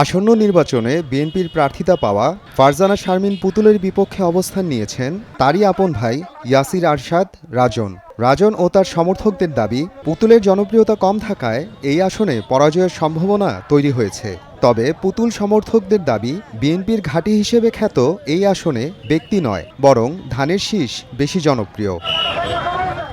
আসন্ন নির্বাচনে বিএনপির প্রার্থিতা পাওয়া ফারজানা শারমিন পুতুলের বিপক্ষে অবস্থান নিয়েছেন তারই আপন ভাই ইয়াসির আরশাদ রাজন। রাজন ও তার সমর্থকদের দাবি, পুতুলের জনপ্রিয়তা কম থাকায় এই আসনে পরাজয়ের সম্ভাবনা তৈরি হয়েছে। তবে পুতুল সমর্থকদের দাবি, বিএনপির ঘাঁটি হিসেবে খ্যাত এই আসনে ব্যক্তি নয়, বরং ধানের শীষ বেশি জনপ্রিয়।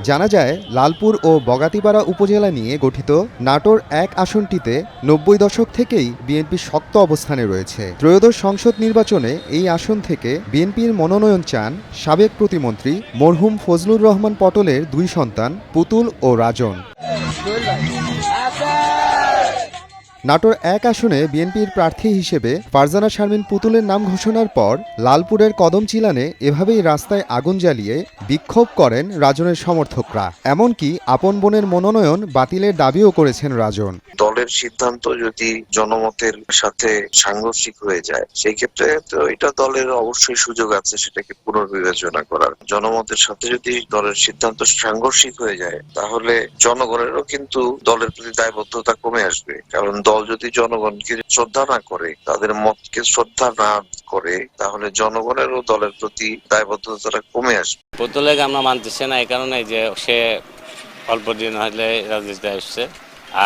জানা যায়, লালপুর ও বগাতিপাড়া উপজেলা নিয়ে গঠিত নাটোর এক আসনটিতে নব্বই দশক থেকেই বিএনপি শক্ত অবস্থানে রয়েছে। ত্রয়োদশ সংসদ নির্বাচনে এই আসন থেকে বিএনপির মনোনয়ন চান সাবেক প্রতিমন্ত্রী মরহুম ফজলুর রহমান পটলের দুই সন্তান পুতুল ও রাজন। নাটোর এক আসনে বিএনপির প্রার্থী হিসেবে ফারজানা শারমিন পুতুলের নাম ঘোষণার পর লালপুরের কদম চিলানে এভাবেই রাস্তায় আগুন জ্বালিয়ে বিক্ষোভ করেন রাজনের সমর্থকরা। এমনকি আপন বোনের মনোনয়ন বাতিলের দাবিও করেছেন রাজন। দলের সিদ্ধান্ত যদি জনমতের সাথে সাংঘর্ষিক হয়ে যায়, সেই ক্ষেত্রে তো এটা দলের অবশ্যই সুযোগ আছে সেটাকে পুনর্বিবেচনা করার। জনমতের সাথে যদি দলের সিদ্ধান্ত সাংঘর্ষিক হয়ে যায়, তাহলে জনগণেরও কিন্তু দলের প্রতি দায়বদ্ধতা কমে আসবে। কারণ দল যদি জনগণকে শ্রদ্ধা না করে তাদের মতকে শ্রদ্ধা না করে তাহলে জনগণেরও দলের প্রতি দায়বদ্ধতাটা কমে আসবে। পুতুলেকে আমরা মানতেছি না এই কারণে যে সে অল্প দিন হলে রাজনীতিতে এসছে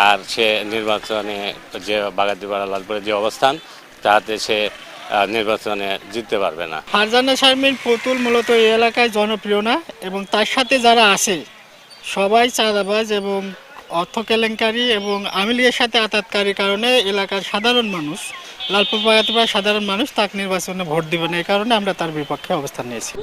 আর সে নির্বাচনে যে বাগাতিপাড়া লালপুরের যে অবস্থান তাতে সে আহ, নির্বাচনে জিততে পারবে না। ফারজানা শারমিন পুতুল মূলত এই এলাকায় জনপ্রিয় না এবং তার সাথে যারা আছে সবাই চাঁদাবাজ এবং অর্থ কেলেঙ্কারি এবং আমিলিয়ের সাথে আতাতকারীর কারণে এলাকার সাধারণ মানুষ লালপুর বাগাতিপাড়ার সাধারণ মানুষ তাকে নির্বাচনে ভোট দিবে না এই কারণে আমরা তার বিপক্ষে অবস্থান নিয়েছি।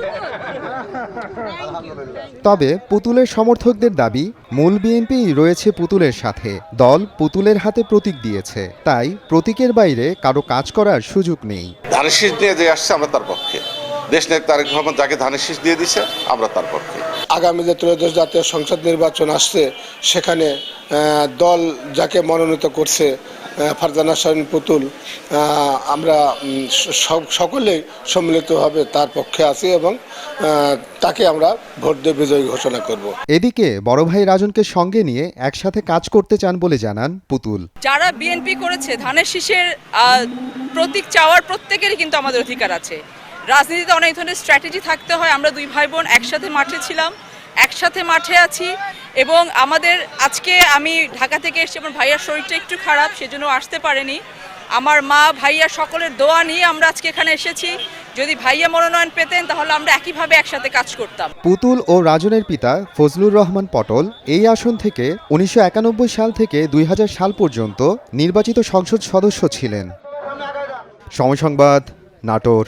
তবে পুতুলের সমর্থকদের দাবি মূল বিএনপি রয়েছে পুতুলের সাথে দল পুতুলের হাতে প্রতীক দিয়েছে তাই প্রতীকের বাইরে কারও কাজ করার সুযোগ নেই। ধানের শীষ নিয়ে যে আসছে আমরা তার পক্ষে। দেশ নেতা তারেক রহমান যাকে ধানের শীষ দিয়ে দিছে আমরা তার পক্ষে। আগামী যে ত্রয়োদশ জাতীয় সংসদ নির্বাচন আসছে সেখানে দল যাকে মনোনীত করছে ফারজানা শারীন পুতুল আমরা উম, স- সকলেই সম্মিলিতভাবে তার পক্ষে আছি এবং তাকে আমরা ভোট দিয়ে বিজয়ী ঘোষণা করব। এদিকে বড় ভাই রাজনকে সঙ্গে নিয়ে একসাথে কাজ করতে চান বলে জানান পুতুল। যারা বিএনপি করেছে ধানের শীষের প্রতীক চাওয়ার প্রত্যেকেরই কিন্তু আমাদের অধিকার আছে। রাজনীতিতে অনেক ধরনের স্ট্র্যাটেজি থাকতে হয়। আমরা দুই ভাই বোন একসাথে মাঠে ছিলাম, একসাথে মাঠে আছি এবং আমাদের আজকে আমি ঢাকা থেকে এসেছি, আমার ভাইয়ার শরীরটা একটু খারাপ, সেজন্য আসতে পারেনি। আমার মা, ভাইয়া সকলের দোয়া নিয়ে আমরা আজকে এখানে এসেছি। যদি ভাইয়া মনোনয়ন পেতেন, তাহলে আমরা একইভাবে একসাথে কাজ করতাম। পুতুল ও রাজনের পিতা ফজলুর রহমান পটল এই আসন থেকে উনিশশো একানব্বই সাল থেকে দুই হাজার সাল পর্যন্ত নির্বাচিত সংসদ সদস্য ছিলেন। সময় সংবাদ, নাটোর।